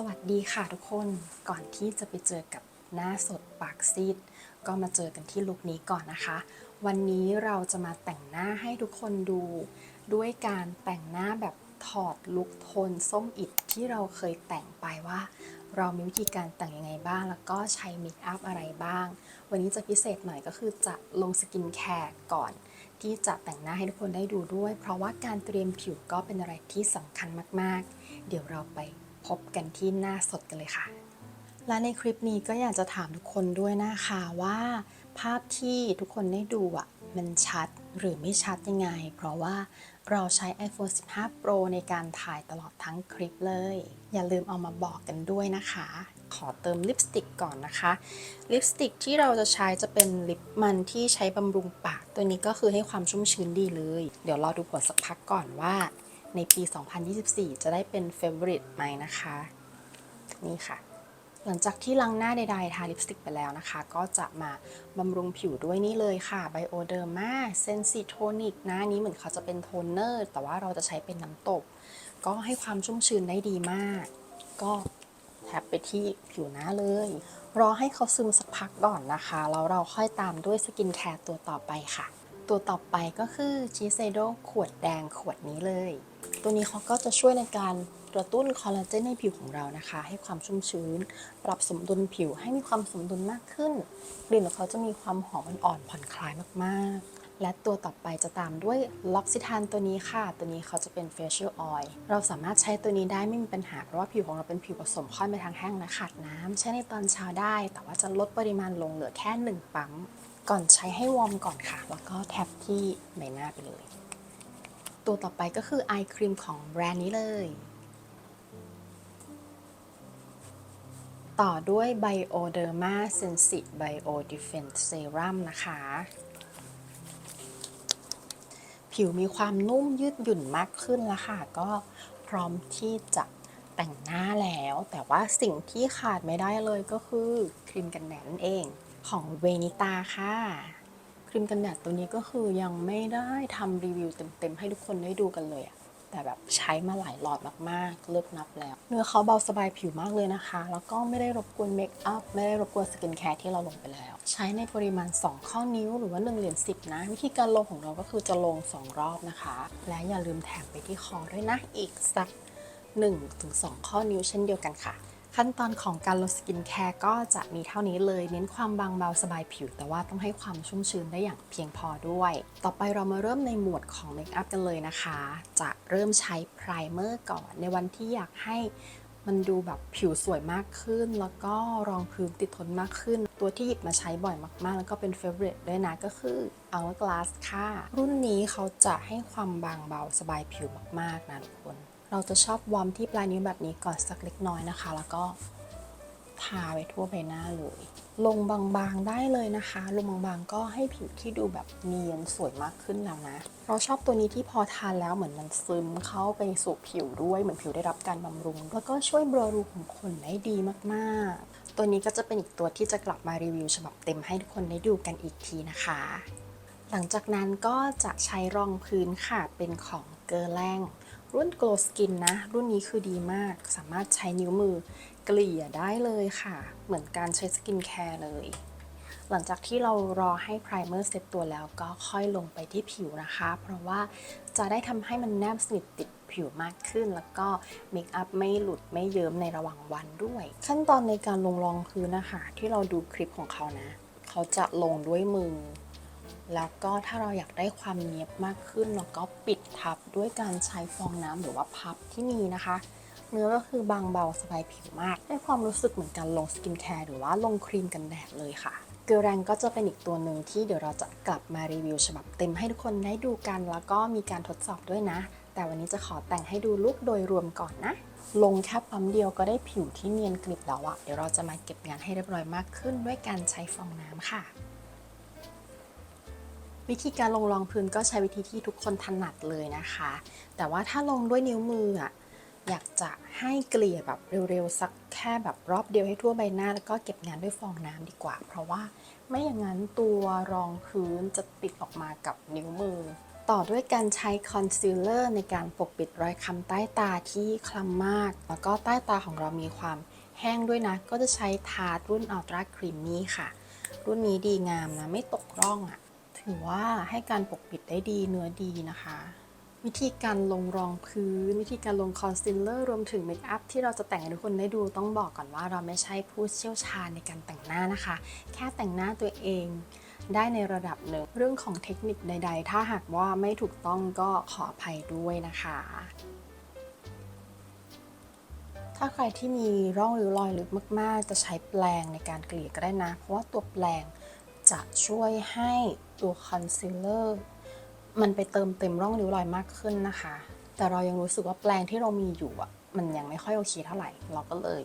สวัสดีค่ะทุกคนก่อนที่จะไปเจอกับหน้าสดปากซีด ก็มาเจอกันที่ลุคนี้ก่อนนะคะ วันนี้เราจะมาแต่งหน้าให้ทุกคนดู ด้วยการแต่งหน้าแบบถอดลุคโทนส้มอิดที่เราเคยแต่งไปว่า เรามีวิธีการแต่งยังไงบ้าง แล้วก็ใช้เมคอัพอะไรบ้าง วันนี้จะพิเศษหน่อยก็คือจะลงสกินแคร์ก่อน ที่จะแต่งหน้าให้ทุกคนได้ดูด้วย เพราะว่าการเตรียมผิวก็เป็นอะไรที่สำคัญมากๆ เดี๋ยวเราไป พบกันที่หน้าสดกันเลยค่ะ และในคลิปนี้ก็อยากจะถามทุกคนด้วยนะคะว่า ภาพที่ทุกคนได้ดูอะมันชัดหรือไม่ชัดยังไง เพราะว่าเราใช้ iPhone 15 Pro ในการถ่ายตลอดทั้งคลิปเลย อย่าลืมเอามาบอกกันด้วยนะคะ ขอเติมลิปสติกก่อนนะคะ ลิปสติกที่เราจะใช้จะเป็นลิปมันที่ใช้บำรุงปาก ตัวนี้ก็คือให้ความชุ่มชื้นดีเลย เดี๋ยวรอดูผลสักพักก่อนว่า ในปี 2024 จะได้เป็น Favorite ไหมนะคะ นี่ค่ะ หลังจากที่ล้างหน้าใดๆทาลิปสติกไปแล้วนะคะ ก็จะมาบำรุงผิวด้วยนี่เลยค่ะ Bioderma Sensitonic หน้านี้เหมือนเขาจะเป็นโทนเนอร์ แต่ว่าเราจะใช้เป็นน้ำตกก็ให้ความชุ่มชื้นได้ดีมาก ก็แทบไปที่ผิวหน้าเลย รอให้เขาซึมสักพักก่อนนะคะ แล้วเราค่อยตามด้วยสกินแคร์ตัวต่อไปค่ะ ตัวต่อไปก็คือ g i s e d o ขวดแดงขวดนี้เลย ตัวนี้เขาก็จะช่วยในการกระตุ้นคอลลาเจนในผิวของเรานะคะ ให้ความชุ่มชื้น ปรับสมดุลผิวให้มีความสมดุลมากขึ้น กลิ่นของเขาจะมีความหอมอ่อนๆผ่อนคลายมากๆและตัวต่อไปจะตามด้วยล็อกซิทานตัวนี้ค่ะ ตัวนี้เขาจะเป็น facial oil เราสามารถใช้ตัวนี้ได้ไม่มีปัญหา เพราะว่าผิวของเราเป็นผิวผสมค่อนไปทางแห้งและขาดน้ำใช้ในตอนเช้าได้ แต่ว่าจะลดปริมาณลงเหลือแค่หนึ่งปั๊ม ก่อนใช้ให้วอร์มก่อนค่ะ แล้วก็แท็บที่ใบหน้าไปเลย ตัวต่อไปก็คือไอครีมของแบรนด์นี้เลย ต่อด้วย Bioderma Sensi Bio Defense Serum นะคะ ผิวมีความนุ่มยืดหยุ่นมากขึ้นแล้วค่ะ ก็พร้อมที่จะแต่งหน้าแล้ว แต่ว่าสิ่งที่ขาดไม่ได้เลยก็คือครีมกันแดดนั่นเองของเวนิตาค่ะ รีมกันแดดตัวนี้ก็คือยังไม่ได้ทำรีวิวเต็มๆ ให้ทุกคนได้ดูกันเลยอะแต่แบบใช้มาหลายหลอดมากๆ เลิกนับแล้ว เนื้อเขาเบาสบายผิวมากเลยนะคะ แล้วก็ไม่ได้รบกวนเมคอัพ ไม่ได้รบกวนสกินแคร์ที่เราลงไปแล้ว ใช้ในปริมาณ 2 ข้อนิ้วหรือว่า 1 เหรียญ10 นะ วิธีการลงของเราก็คือจะลง 2 รอบนะคะ และอย่าลืมแถมไปที่คอด้วยนะ อีกสัก 1-2 ข้อนิ้วเช่นเดียวกันค่ะ ขั้นตอนของการลงสกินแคร์ก็จะมีเท่านี้เลย เน้นความบางเบาสบายผิว แต่ว่าต้องให้ความชุ่มชื้นได้อย่างเพียงพอด้วย ต่อไปเรามาเริ่มในหมวดของเมคอัพกันเลยนะคะ จะเริ่มใช้ไพรเมอร์ก่อนในวันที่อยากให้มันดูแบบผิวสวยมากขึ้น แล้วก็รองพื้นติดทนมากขึ้น ตัวที่หยิบมาใช้บ่อยมากๆ แล้วก็เป็นเฟ v o r i t e ด้วยนะก็คือ Hourglass ค่ะ รุ่นนี้เขาจะให้ความบางเบาสบายผิวมากๆนะทุกคน เราจะชอบวอร์มที่ปลายนิ้วแบบนี้ก่อนสักเล็กน้อยนะคะ แล้วก็ทาไปทั่วใบหน้าเลยลงบางๆได้เลยนะคะ ลงบางๆก็ให้ผิวที่ดูแบบเนียนสวยมากขึ้นแล้วนะ เราชอบตัวนี้ที่พอทานแล้วเหมือนมันซึมเข้าไปสู่ผิวด้วยเหมือนผิวได้รับการบำรุง แล้วก็ช่วยเบลอรูขุมขนได้ดีมากๆ ตัวนี้ก็จะเป็นอีกตัวที่จะกลับมารีวิวฉบับเต็มให้ทุกคนได้ดูกันอีกทีนะคะ หลังจากนั้นก็จะใช้รองพื้นค่ะเป็นของเกอร์แลง รุ่น Glow Skin นะ รุ่นนี้คือดีมาก สามารถใช้นิ้วมือเกลี่ยได้เลยค่ะ เหมือนการใช้สกินแคร์เลย หลังจากที่เรารอให้ไพรเมอร์เซ็ตตัวแล้วก็ค่อยลงไปที่ผิวนะคะ เพราะว่าจะได้ทำให้มันแนบสนิทติดผิวมากขึ้น แล้วก็เมคอัพไม่หลุดไม่เยิ้มในระหว่างวันด้วย ขั้นตอนในการลงรองพื้นนะคะ ที่เราดูคลิปของเขานะ เขาจะลงด้วยมือ แล้วก็ถ้าเราอยากได้ความเนียบมากขึ้น เราก็ปิดทับด้วยการใช้ฟองน้ำหรือว่าพับที่มีนะคะ เนื้อก็คือบางเบาสบายผิวมาก ได้ความรู้สึกเหมือนการลงสกินแคร์หรือว่าลงครีมกันแดดเลยค่ะเกลแรงก็จะเป็นอีกตัวหนึ่งที่เดี๋ยวเราจะกลับมารีวิวฉบับเต็มให้ทุกคนได้ดูกัน แล้วก็มีการทดสอบด้วยนะ แต่วันนี้จะขอแต่งให้ดูลุคโดยรวมก่อนนะ ลงแค่ปั๊มเดียวก็ได้ผิวที่เนียนกริบแล้วอะเดี๋ยวเราจะมาเก็บงานให้เรียบร้อยมากขึ้นด้วยการใช้ฟองน้ำค่ะ วิธีการลงรองพื้นก็ใช้วิธีที่ทุกคนถนัดเลยนะคะ แต่ว่าถ้าลงด้วยนิ้วมืออะอยากจะให้เกลี่ยแบบเร็วๆ สักแค่แบบรอบเดียวให้ทั่วใบหน้า แล้วก็เก็บงานด้วยฟองน้ำดีกว่า เพราะว่าไม่อย่างนั้นตัวรองพื้นจะติดออกมากับนิ้วมือ ต่อด้วยการใช้คอนซีลเลอร์ในการปกปิดรอยค้ำใต้ตาที่คล้ำมาก แล้วก็ใต้ตาของเรามีความแห้งด้วยนะ ก็จะใช้ทาร์ตรุ่น Ultra Creamy ค่ะ รุ่นนี้ดีงามนะ ไม่ตกร่องอะ่ะ ถือว่าให้การปกปิดได้ดีเนื้อดีนะคะ วิธีการลงรองพื้น วิธีการลงคอนซีลเลอร์รวมถึงเมคอัพที่เราจะแต่งให้ทุกคนได้ดูต้องบอกก่อนว่าเราไม่ใช่ผู้เชี่ยวชาญในการแต่งหน้านะคะ แค่แต่งหน้าตัวเองได้ในระดับหนึ่งเรื่องของเทคนิคใด ๆ ถ้าหากว่าไม่ถูกต้องก็ขออภัยด้วยนะคะ ถ้าใครที่มีร่องริ้วรอยลึกมาก ๆ จะใช้แปรงในการเกลี่ยก็ได้นะ เพราะว่าตัวแปรง จะช่วยให้ตัวคอนซีลเลอร์มันไปเติมเต็มร่องริ้วรอยมากขึ้นนะคะ แต่เรายังรู้สึกว่าแปรงที่เรามีอยู่อะมันยังไม่ค่อยโอเคเท่าไหร่ เราก็เลย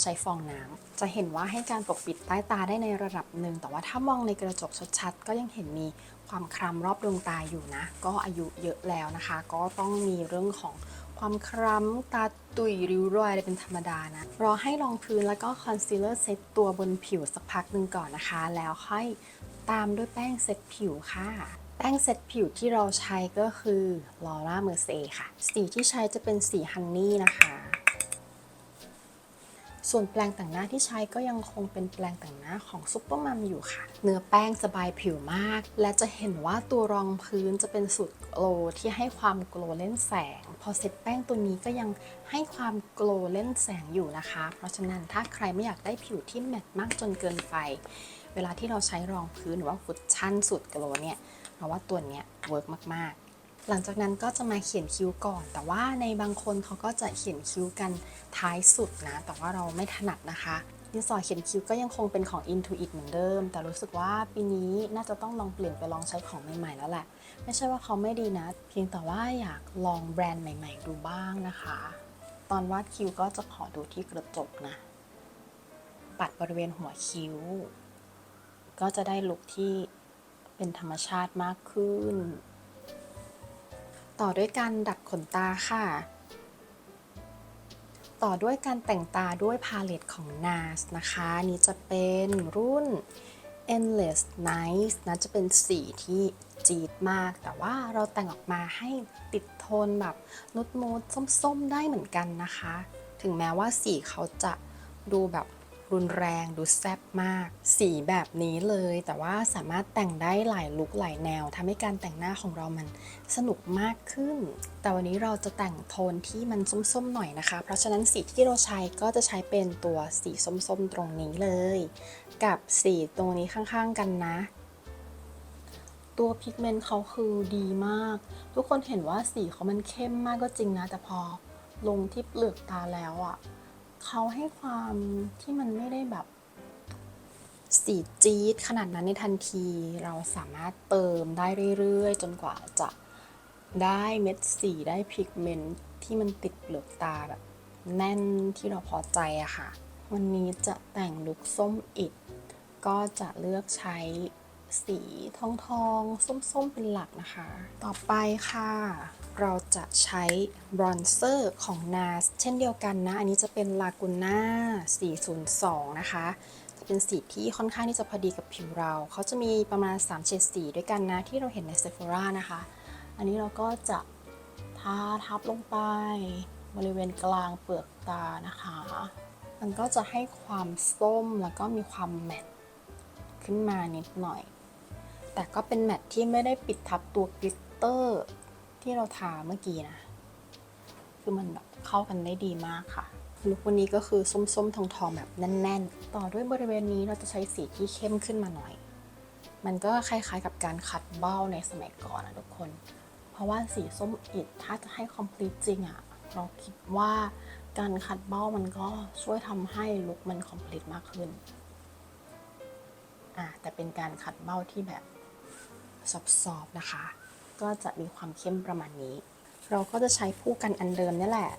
ใช้ฟองน้ำจะเห็นว่าให้การปกปิดใต้ตาได้ในระดับหนึ่ง แต่ว่าถ้ามองในกระจกชัดๆก็ยังเห็นมีความคล้ำรอบดวงตาอยู่นะ ก็อายุเยอะแล้วนะคะ ก็ต้องมีเรื่องของ ความคล้ำ ตาตุยริ้วรอยอะไรเป็นธรรมดานะ รอให้รองพื้นแล้วก็คอนซีลเลอร์เซตตัวบนผิวสักพักหนึ่งก่อนนะคะ แล้วค่อยตามด้วยแป้งเซตผิวค่ะ แป้งเซตผิวที่เราใช้ก็คือลอร่าเมอร์เซค่ะ สีที่ใช้จะเป็นสีฮันนี่นะคะ ส่วนแปรงแต่งหน้าที่ใช้ก็ยังคงเป็นแปรงแต่งหน้าของซุปเปอร์มัมอยู่ค่ะ เนื้อแป้งสบายผิวมาก และจะเห็นว่าตัวรองพื้นจะเป็นสูตรโกลที่ให้ความโกลเล่นแสง อเสร็จแป้งตัวนี้ก็ยังให้ความโกลว์เล่นแสงอยู่นะคะ เพราะฉะนั้นถ้าใครไม่อยากได้ผิวที่แมตต์มากจนเกินไป เวลาที่เราใช้รองพื้นหรือว่าฟุตชั่นสูตรโกลว์เนี่ยเราว่าตัวเนี้ยเวิร์กมากๆ หลังจากนั้นก็จะมาเขียนคิ้วก่อน แต่ว่าในบางคนเขาก็จะเขียนคิ้วกันท้ายสุดนะ แต่ว่าเราไม่ถนัดนะคะ ดินสอเขียนคิ้วก็ยังคงเป็นของ Intuit เหมือนเดิม แต่รู้สึกว่าปีนี้น่าจะต้องลองเปลี่ยนไปลองใช้ของใหม่ๆแล้วแหละ ไม่ใช่ว่าเขาไม่ดีนะ เพียงแต่ว่าอยากลองแบรนด์ใหม่ ๆ ดูบ้างนะคะ ตอนวาดคิ้วก็จะขอดูที่กระจกนะ ปัดบริเวณหัวคิ้ว ก็จะได้ลุคที่เป็นธรรมชาติมากขึ้น ต่อด้วยการดัดขนตาค่ะ ต่อด้วยการแต่งตาด้วยพาเลตของ NARS นะคะนนี้จะเป็นรุ่น Endless Night นะจะเป็นสีที่จี๊ดมาก แต่ว่าเราแต่งออกมาให้ติดโทนแบบนุดมูดส้มๆ ได้เหมือนกันนะคะ ถึงแม้ว่าสีเขาจะดูแบบ รุนแรงดูแซ่บมาก สีแบบนี้เลย แต่ว่าสามารถแต่งได้หลายลุคหลายแนวทำให้การแต่งหน้าของเรามันสนุกมากขึ้น แต่วันนี้เราจะแต่งโทนที่มันส้มๆหน่อยนะคะ เพราะฉะนั้นสีที่เราใช้ก็จะใช้เป็นตัวสีส้มๆตรงนี้เลย กับสีตรงนี้ข้างๆกันนะตัวพิกเมนต์เขาคือดีมาก ทุกคนเห็นว่าสีเขามันเข้มมากก็จริงนะ แต่พอลงที่เปลือกตาแล้วอะ่ะ เขาให้ความที่มันไม่ได้แบบสีจี๊ดขนาดนั้นในทันทีเราสามารถเติมได้เรื่อยๆ จนกว่าจะได้เม็ดสีได้พิกเมนต์ที่มันติดเปลือกตาแบบแน่นที่เราพอใจอะค่ะ วันนี้จะแต่งลุคส้มอิดก็จะเลือกใช้ สีทองทองๆส้มๆ เป็นหลักนะคะ ต่อไปค่ะ เราจะใช้บรอนเซอร์ของ NARS เช่นเดียวกันนะ อันนี้จะเป็น Laguna 402 นะคะ จะเป็นสีที่ค่อนข้างที่จะพอดีกับผิวเรา เขาจะมีประมาณ 3 เฉดสีด้วยกันนะ ที่เราเห็นใน Sephora นะคะ อันนี้เราก็จะทาทับลงไป บริเวณกลางเปลือกตานะคะ มันก็จะให้ความส้มแล้วก็มีความแมตต์ขึ้นมานิดหน่อย แต่ก็เป็นแมตที่ไม่ได้ปิดทับตัวกลิตเตอร์ที่เราทาเมื่อกี้นะ คือมันแบบเข้ากันได้ดีมากค่ะลุควันนี้ก็คือส้มๆ ทองๆ แบบแน่น ๆ ต่อด้วยบริเวณนี้เราจะใช้สีที่เข้มขึ้นมาหน่อย มันก็คล้ายๆ กับการขัดเบ้าในสมัยก่อนนะทุกคน เพราะว่าสีส้มอิดถ้าจะให้คอมพลีทจริงอะเราคิดว่าการขัดเบ้ามันก็ช่วยทำให้ลุคมันคอมพลีทมากขึ้น อะแต่เป็นการขัดเบ้าที่แบบ ซอฟๆนะคะ ก็จะมีความเข้มประมาณนี้ เราก็จะใช้ผู้กันอันเดิมนี่แหละ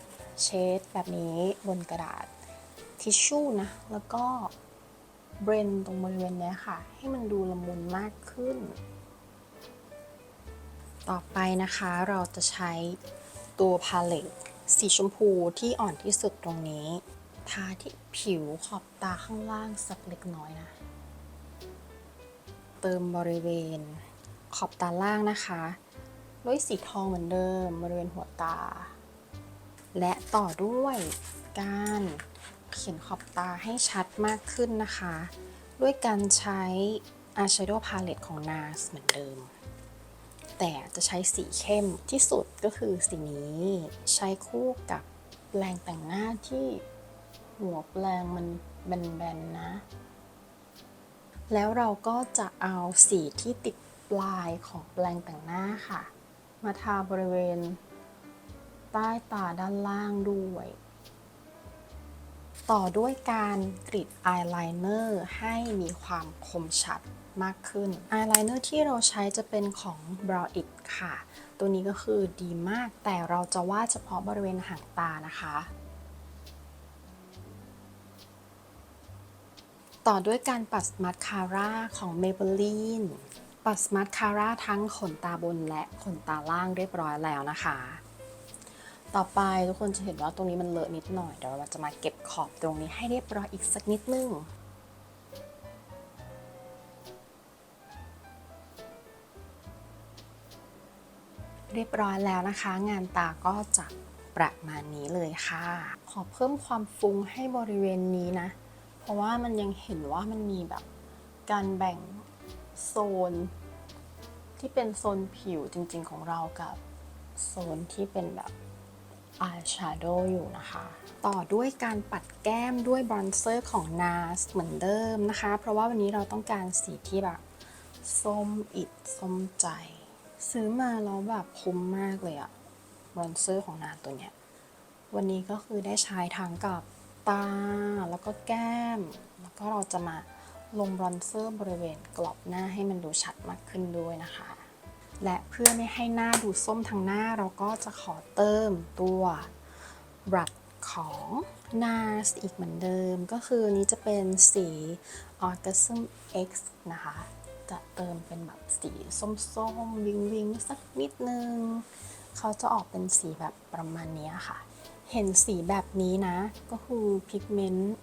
เช็ดแบบนี้บนกระดาษทิชชู่นะ แล้วก็เบรนตรงบริเวณนี้ค่ะ ให้มันดูละมุนมากขึ้น ต่อไปนะคะเราจะใช้ตัวพาเลตสีชมพูที่อ่อนที่สุดตรงนี้ ทาที่ผิวขอบตาข้างล่างสักเล็กน้อยนะ เติมบริเวณ ขอบตาล่างนะคะด้วยสีทองเหมือนเดิมบริเวณหัวตา และต่อด้วยการเขียนขอบตาให้ชัดมากขึ้นนะคะ ด้วยการใช้ eyeshadow palette ของ NARS เหมือนเดิม แต่จะใช้สีเข้มที่สุดก็คือสีนี้ ใช้คู่กับแปรงแต่งหน้าที่หัวแปรงมันแบนๆนะ แล้วเราก็จะเอาสีที่ติด ปลายของแปรงแต่งหน้าค่ะ มาทาบริเวณ ใต้ตาด้านล่างด้วย ต่อด้วยการกรีดอายไลเนอร์ให้มีความคมชัดมากขึ้น อายไลเนอร์ที่เราใช้จะเป็นของ Brow It ค่ะ ตัวนี้ก็คือดีมาก แต่เราจะวาดเฉพาะบริเวณหางตานะคะ ต่อด้วยการปัดมาสคาร่าของ Maybelline ปัดสมาสคาร่าทั้งขนตาบนและขนตาล่างเรียบร้อยแล้วนะคะ ต่อไปทุกคนจะเห็นว่าตรงนี้มันเลอะนิดหน่อยเดี๋ยวเราจะมาเก็บขอบตรงนี้ให้เรียบร้อยอีกสักนิดนึงเรียบร้อยแล้วนะคะ งานตาก็จะประมาณนี้เลยค่ะ ขอเพิ่มความฟุ้งให้บริเวณนี้นะ เพราะว่ามันยังเห็นว่ามันมีแบบการแบ่ง โซน ที่เป็นโซนผิวจริงๆของเรากับโซนที่เป็นแบบอายแชโดว์อยู่นะคะ ต่อด้วยการปัดแก้มด้วยบรอนเซอร์ของ NARS เหมือนเดิมนะคะ เพราะว่าวันนี้เราต้องการสีที่แบบส้มอิดส้มใจ ซื้อมาแล้วแบบคุ้มมากเลยอะบรอนเซอร์ของ NARS ตัวเนี้ย วันนี้ก็คือได้ใช้ทั้งกับตา แล้วก็แก้ม แล้วก็เราจะมา ลงบรอนเซอร์บริเวณกรอบหน้าให้มันดูชัดมากขึ้นด้วยนะคะ และเพื่อไม่ให้หน้าดูส้มทางหน้าเราก็จะขอเติมตัวบรัดของ NARS อีกเหมือนเดิม ก็คือนี้จะเป็นสี Orgasm X นะคะ จะเติมเป็นแบบสีส้มๆ วิงวิงๆสักนิดนึง เขาจะออกเป็นสีแบบประมาณนี้ค่ะ เห็นสีแบบนี้นะ ก็คือพิกเมนต์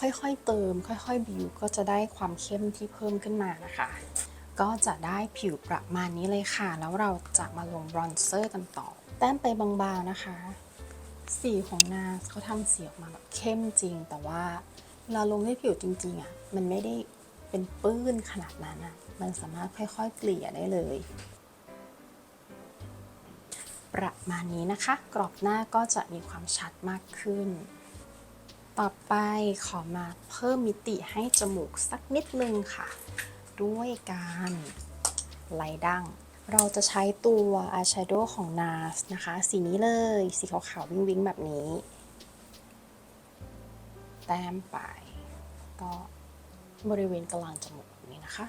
ค่อยๆเติม ค่อยๆบิวก็จะได้ความเข้มที่เพิ่มขึ้นมานะคะ ก็จะได้ผิวประมาณนี้เลยค่ะ แล้วเราจะมาลงบรอนเซอร์กันต่อ แต้มไปบางๆนะคะ สีของนาเขาทำสีออกมาแบบเข้มจริง แต่ว่าเวลาลงด้วยผิวจริงๆอะมันไม่ได้เป็นปื้นขนาดนั้นอะมันสามารถค่อยๆเกลี่ยได้เลย ประมาณนี้นะคะ กรอบหน้าก็จะมีความชัดมากขึ้น ต่อไปขอมาเพิ่มมิติให้จมูกสักนิดนึงค่ะ ด้วยการไล่ดั้ง เราจะใช้ตัวอายแชโดว์ของ NARS นะคะ สีนี้เลย สีขาวๆวิ้งๆ แบบนี้ แต้มไป ก็บริเวณกลางจมูกแบบนี้นะคะ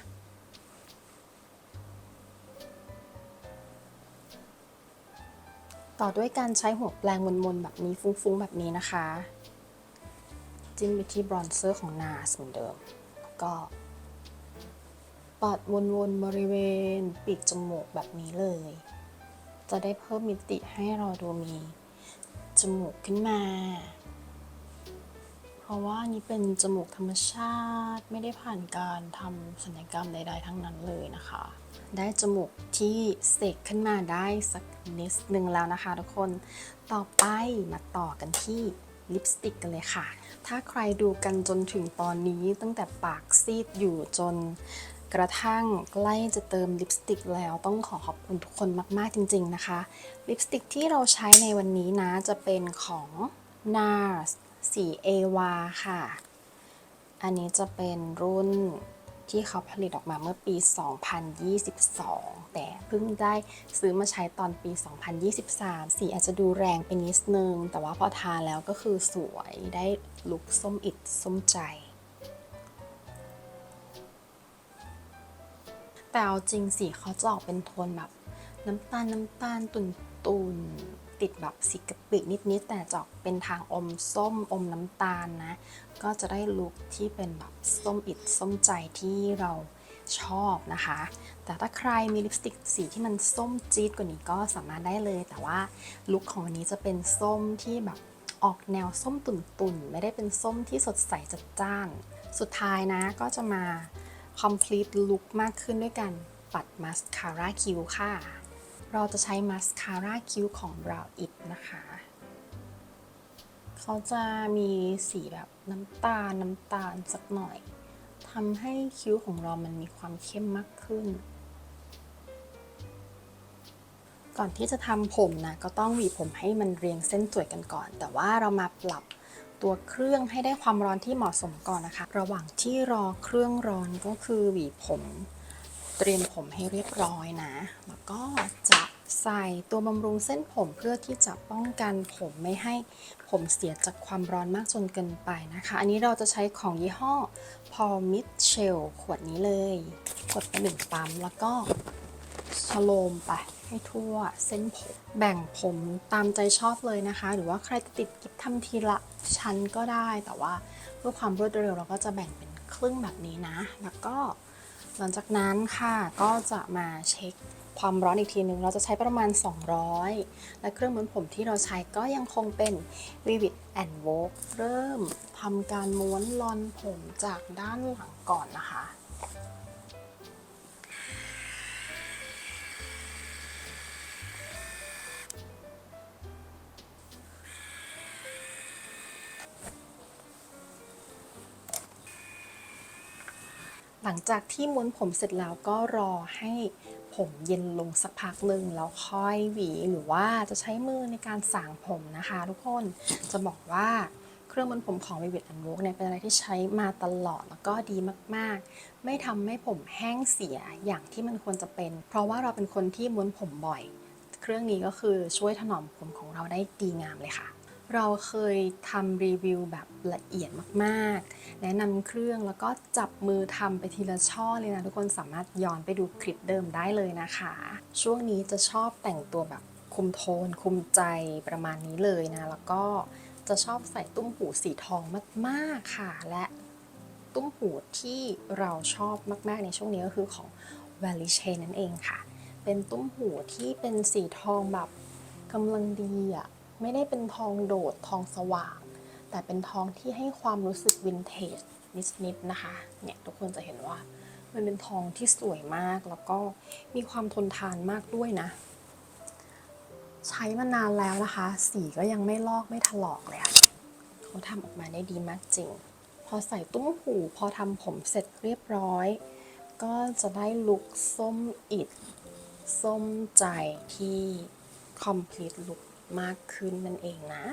ต่อด้วยการใช้หัวแปรงมนๆแบบนี้ฟุ้งๆ แบบนี้นะคะ จิ้มไปที่บรอนเซอร์ของ NARS เหมือนเดิม ก็ปัดวนๆบริเวณปีกจมูกแบบนี้เลย จะได้เพิ่มมิติให้เราดูมีจมูกขึ้นมา เพราะว่านี่เป็นจมูกธรรมชาติไม่ได้ผ่านการทำศัลยกรรมใด ๆ ทั้งนั้นเลยนะคะ ได้จมูกที่เสกขึ้นมาได้สักนิดนึงแล้วนะคะทุกคน ต่อไปมาต่อกันที่ ลิปสติกกันเลยค่ะ ถ้าใครดูกันจนถึงตอนนี้ตั้งแต่ปากซีดอยู่จนกระทั่งใกล้จะเติมลิปสติกแล้วต้องขอขอบคุณทุกคนมากๆจริง ๆนะคะ ลิปสติกที่เราใช้ในวันนี้นะจะเป็นของ NARS สี AWA ค่ะ อันนี้จะเป็นรุ่น ที่เขาผลิตออกมาเมื่อปี 2022 แต่เพิ่งได้ซื้อมาใช้ตอนปี 2023 สีอาจจะดูแรงไปนิดนึง แต่ว่าพอทาแล้วก็คือสวยได้ลุคส้มอิดส้มใจแต่เอาจริงสีเขาจะออกเป็นโทนแบบน้ำตาลน้ำตาลตุนตุน ติดแบบสีกะปินิดๆแต่จะอกเป็นทางอมส้มอมน้ำตาลนะ ก็จะได้ลุคที่เป็นแบบส้มอิดส้มใจที่เราชอบนะคะ แต่ถ้าใครมีลิปสติกสีที่มันส้มจี๊ดกว่านี้ก็สามารถได้เลย แต่ว่าลุคของวันนี้จะเป็นส้มที่แบบออกแนวส้มตุ่นๆ ไม่ได้เป็นส้มที่สดใสจัดจ้าน สุดท้ายนะก็จะมา complete look มากขึ้นด้วยกันปัดมาสคาร่าคิ้วค่ะ เราจะใช้มาสคาร่าคิ้วของ Brow It นะคะ เขาจะมีสีแบบน้ำตาลน้ำตาลสักหน่อยทำให้คิ้วของเรามันมีความเข้มมากขึ้น ก่อนที่จะทำผมนะก็ต้องหวีผมให้มันเรียงเส้นสวยกันก่อน แต่ว่าเรามาปรับตัวเครื่องให้ได้ความร้อนที่เหมาะสมก่อนนะคะ ระหว่างที่รอเครื่องร้อนก็คือหวีผม เตรียมผมให้เรียบร้อยนะ แล้วก็จะใส่ตัวบำรุงเส้นผมเพื่อที่จะป้องกันผมไม่ให้ผมเสียจากความร้อนมากจนเกินไปนะคะ อันนี้เราจะใช้ของยี่ห้อ Paul Mitchell ขวดนี้เลย กดไปหนึ่งปั๊มแล้วก็ชโลมไปให้ทั่วเส้นผม แบ่งผมตามใจชอบเลยนะคะ หรือว่าใครจะติดกิ๊บทำทีละชั้นก็ได้ แต่ว่าเพื่อความรวดเร็วเราก็จะแบ่งเป็นครึ่งแบบนี้นะ แล้วก็ หลังจากนั้นค่ะก็จะมาเช็คความร้อนอีกทีหนึ่งเราจะใช้ประมาณ 200 และเครื่องม้วนผมที่เราใช้ก็ยังคงเป็น Vivid and Vogue เริ่มทำการม้วนลอนผมจากด้านหลังก่อนนะคะ หลังจากที่ม้วนผมเสร็จแล้วก็รอให้ผมเย็นลงสักพักหนึ่งแล้วค่อยหวีหรือว่าจะใช้มือในการสางผมนะคะ ทุกคนจะบอกว่าเครื่องม้วนผมของ Vivid and Vogue เนี่ยเป็นอะไรที่ใช้มาตลอดแล้วก็ดีมากๆ ไม่ทำให้ผมแห้งเสียอย่างที่มันควรจะเป็น เพราะว่าเราเป็นคนที่ม้วนผมบ่อย เครื่องนี้ก็คือช่วยถนอมผมของเราได้ดีงามเลยค่ะ เราเคยทำรีวิวแบบละเอียดมากๆ แนะนำเครื่องแล้วก็จับมือทำไปทีละช่อเลยนะ ทุกคนสามารถย้อนไปดูคลิปเดิมได้เลยนะคะ ช่วงนี้จะชอบแต่งตัวแบบคุมโทน คุมใจประมาณนี้เลยนะ แล้วก็จะชอบใส่ตุ้มหูสีทองมากๆค่ะ และตุ้มหูที่เราชอบมากๆในช่วงนี้ก็คือของ v a l i c h e นั่นเองค่ะ เป็นตุ้มหูที่เป็นสีทองแบบกำลังดีอะ ไม่ได้เป็นทองโดดทองสว่าง แต่เป็นทองที่ให้ความรู้สึกวินเทจนิดๆนะคะ เนี่ยทุกคนจะเห็นว่ามันเป็นทองที่สวยมากแล้วก็มีความทนทานมากด้วยนะ ใช้มานานแล้วนะคะ สีก็ยังไม่ลอกไม่ถลอกเลยเขาทำออกมาได้ดีมากจริง พอใส่ตุ้มหูพอทำผมเสร็จเรียบร้อย ก็จะได้ลุคส้มอิด ส้มใจที่ complete look มากขึ้นนั่นเองนะ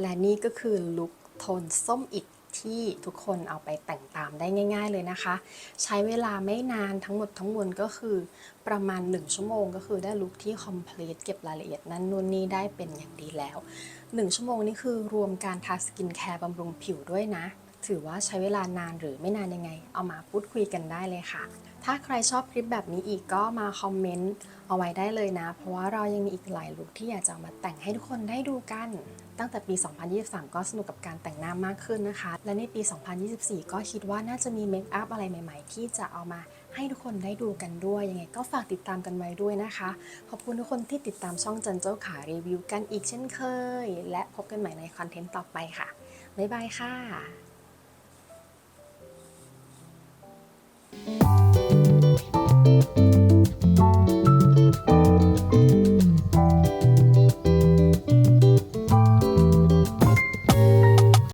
และนี่ก็คือลุคโทนส้มอิดที่ทุกคนเอาไปแต่งตามได้ง่าย ๆ เลยนะคะ ใช้เวลาไม่นานทั้งหมดทั้งมวลก็คือประมาณ 1 ชั่วโมงก็คือได้ลุคที่ complete เก็บรายละเอียดนั้นนู่นนี่ได้เป็นอย่างดีแล้ว 1 ชั่วโมงนี่คือรวมการทาสกินแคร์บำรุงผิวด้วยนะ ถือว่าใช้เวลานานหรือไม่นานยังไง เอามาพูดคุยกันได้เลยค่ะ ถ้าใครชอบคลิปแบบนี้อีกก็มาคอมเมนต์เอาไว้ได้เลยนะ เพราะว่าเรายังมีอีกหลายลุคที่อยากจะมาแต่งให้ทุกคนได้ดูกัน ตั้งแต่ปี 2023 ก็สนุกกับการแต่งหน้ามากขึ้นนะคะ และในปี 2024 ก็คิดว่าน่าจะมีเมคอัพอะไรใหม่ ๆ ที่จะเอามาให้ทุกคนได้ดูกันด้วย ยังไงก็ฝากติดตามกันไว้ด้วยนะคะ ขอบคุณทุกคนที่ติดตามช่องจันเจ้าขารีวิวกันอีกเช่นเคย และพบกันใหม่ในคอนเทนต์ต่อไปค่ะ บ๊ายบายค่ะ thank you